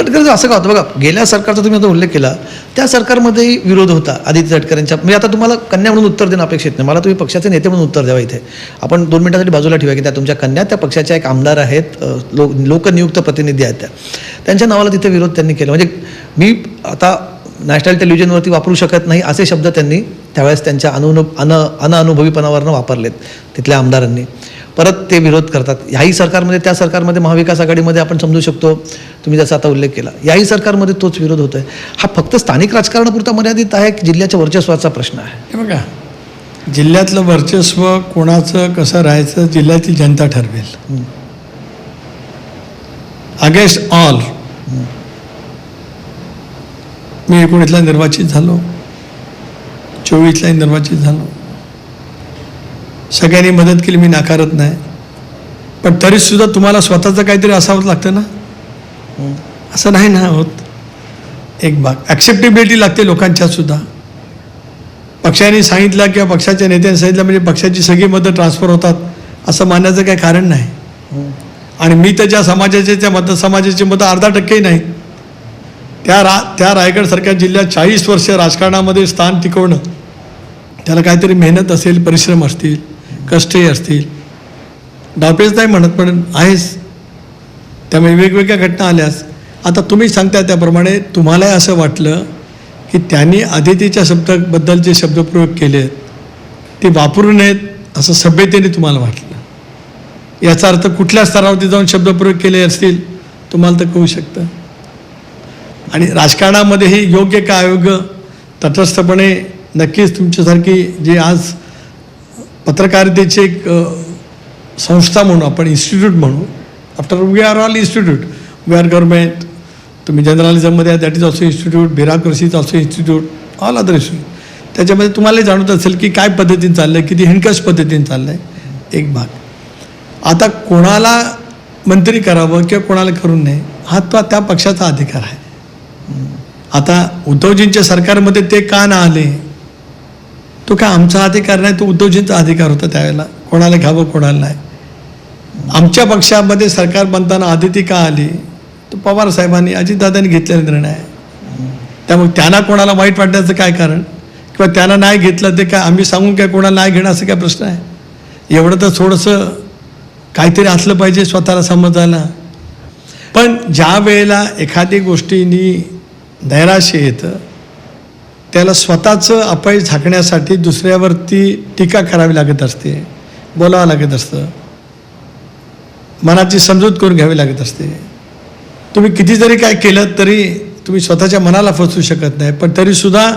तटकरेंचं असं का होतं बघा गेल्या सरकारचा तुम्ही आता उल्लेख केला त्या सरकारमध्येही विरोध होता आदित्य तटकरेंच्या. म्हणजे आता तुम्हाला कन्या म्हणून उत्तर देणं अपेक्षित नाही. मला तुम्ही पक्षाचे नेते म्हणून उत्तर द्यावा इथे. आपण दोन मिनिटासाठी बाजूला ठेवा की त्या तुमच्या कन्या त्या पक्षाच्या एक आमदार आहेत लोक लो लोकनियुक्त प्रतिनिधी आहेत त्या. त्यांच्या नावाला तिथे विरोध त्यांनी केला. म्हणजे मी आता नॅशनल टेलिव्हिजनवरती वापरू शकत नाही असे शब्द त्यांनी त्यावेळेस त्यांच्या अनु अन अनअनुभवीपणावरनं वापरलेत तिथल्या आमदारांनी. परत ते विरोध करतात. ह्याही सरकारमध्ये त्या सरकारमध्ये महाविकास आघाडीमध्ये आपण समजू शकतो तुम्ही जसा आता उल्लेख केला. याही सरकारमध्ये तोच विरोध होतोय. हा फक्त स्थानिक राजकारणापुरता मर्यादित आहे की जिल्ह्याच्या वर्चस्वाचा प्रश्न आहे? हे बघा जिल्ह्यातलं वर्चस्व कोणाचं कसं राहायचं जिल्ह्याची जनता ठरवेल. Against all. मी एकोणीसला निर्वाचित झालो. चोवीसला निर्वाचित झालो. सगळ्यांनी मदत केली मी नाकारत नाही. पण तरीसुद्धा तुम्हाला स्वतःचं काहीतरी असावंच लागतं ना? असं नाही ना होत. एक भाग. ॲक्सेप्टेबिलिटी लागते लोकांच्या सुद्धा पक्षाने सांगितलं किंवा पक्षाच्या नेत्यांनी सांगितलं म्हणजे पक्षाची सगळी मतं ट्रान्सफर होतात असं मानण्याचं काही कारण नाही. आणि मी तर ज्या समाजाचे त्या मत समाजाची मतं अर्धा टक्केही नाही. त्या रा त्या रायगडसारख्या जिल्ह्यात चाळीस वर्ष राजकारणामध्ये स्थान टिकवणं त्याला काहीतरी मेहनत असेल परिश्रम असतील कष्टही असतील. डावपेच नाही म्हणत पण आहेच. त्यामुळे वेगवेगळ्या घटना आल्यास आता तुम्ही सांगता त्याप्रमाणे तुम्हालाही असं वाटलं की त्यांनी आदितीच्या शब्दाबद्दल जे शब्दप्रयोग केले ते वापरू नयेत असं सभ्यतेने तुम्हाला वाटलं. याचा अर्थ कुठल्या स्तरावरती जाऊन शब्दप्रयोग केले असतील तुम्हाला तर कळू शकतं. आणि राजकारणामध्येही योग्य का अयोग्य तटस्थपणे नक्कीच तुमच्यासारखी जे आज पत्रकारितेची एक संस्था म्हणू आपण इन्स्टिट्यूट म्हणू after we are all institute. We are government तुम्ही जर्नलिझममध्ये that is also institute bureaucracy is also institute all other institute. त्याच्यामध्ये तुम्हाला जाणवत असेल की काय पद्धतीने चाललं आहे किती हिणकस पद्धतीने चाललं आहे एक भाग. आता कोणाला मंत्री करावं किंवा कोणाला करू नये हा तो त्या पक्षाचा अधिकार आहे. आता उद्धवजींच्या सरकारमध्ये ते का ना आले? तो काय आमचा अधिकार नाही? तो उद्धवजींचा अधिकार होता त्यावेळेला. कोणाला घ्यावं कोणाला नाही. आमच्या पक्षामध्ये सरकार बनताना आदिती का आली? तो पवार साहेबांनी अजितदादांनी घेतलेला निर्णय आहे. त्यामुळे त्यांना कोणाला वाईट वाटण्याचं काय कारण? किंवा त्यांना नाही घेतलं ते काय? आम्ही सांगून काय कोणाला नाही घेणं असं काय प्रश्न आहे? एवढं तर थोडंसं काहीतरी असलं पाहिजे स्वतःला समजायला. पण ज्या वेळेला एखादी गोष्टीनी नैराश्य येतं. त्याला स्वतःचं अपयश झाकण्यासाठी दुसऱ्यावरती टीका करावी लागत असते बोलावं लागत असतं. मनाची समजूत करून घ्यावी लागत असते. तुम्ही किती जरी काय केलं तरी तुम्ही स्वतःच्या मनाला फसवू शकत नाही पण तरीसुद्धा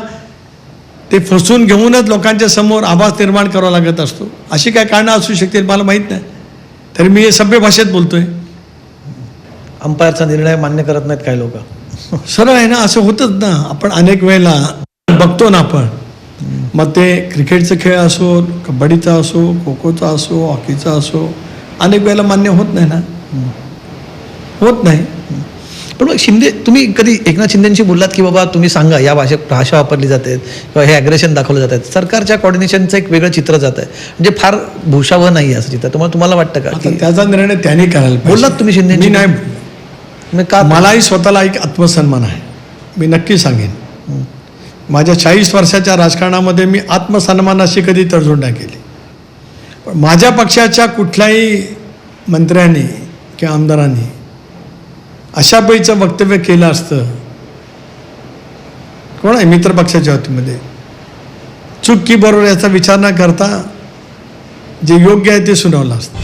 ते फसून घेऊनच लोकांच्या समोर आभास निर्माण करावा लागत असतो. अशी काय कारणं असू शकतील मला माहीत नाही. तरी मी हे सभ्य भाषेत बोलतोय. अंपायरचा निर्णय मान्य करत नाहीत काही लोक. सरळ आहे ना असं होतच ना. आपण अनेक वेळेला बघतो ना आपण. मग ते क्रिकेटचा खेळ असो कबड्डीचा असो खो खोचा असो हॉकीचा असो अनेक वेळेला मान्य होत नाही ना. होत नाही. पण मग शिंदे तुम्ही कधी एकनाथ शिंदेशी बोललात की बाबा तुम्ही सांगा या भाषेत भाषा वापरली जाते किंवा हे ॲग्रेशन दाखवलं जात. आहेत सरकारच्या कॉर्डिनेशनचं एक वेगळं चित्र जात. आहे म्हणजे फार भूषावं नाही असं चित्र. तुम्हाला तुम्हाला वाटतं का त्याचा निर्णय त्यांनी करायला. बोललात तुम्ही शिंदेंशी? मी नाही मी का मलाही स्वतःला एक आत्मसन्मान आहे. मी नक्की सांगेन. माझ्या चाळीस वर्षाच्या राजकारणामध्ये मी आत्मसन्मानाशी कधी तडजोड नाही केली. पण माझ्या पक्षाच्या कुठल्याही मंत्र्यांनी किंवा आमदारांनी अशा पैचं वक्तव्य केलं असतं. कोण आहे मित्र पक्षाच्या वतीमध्ये? चूक की बरोबर याचा विचार न करता जे योग्य आहे ते सुनावलं असतं.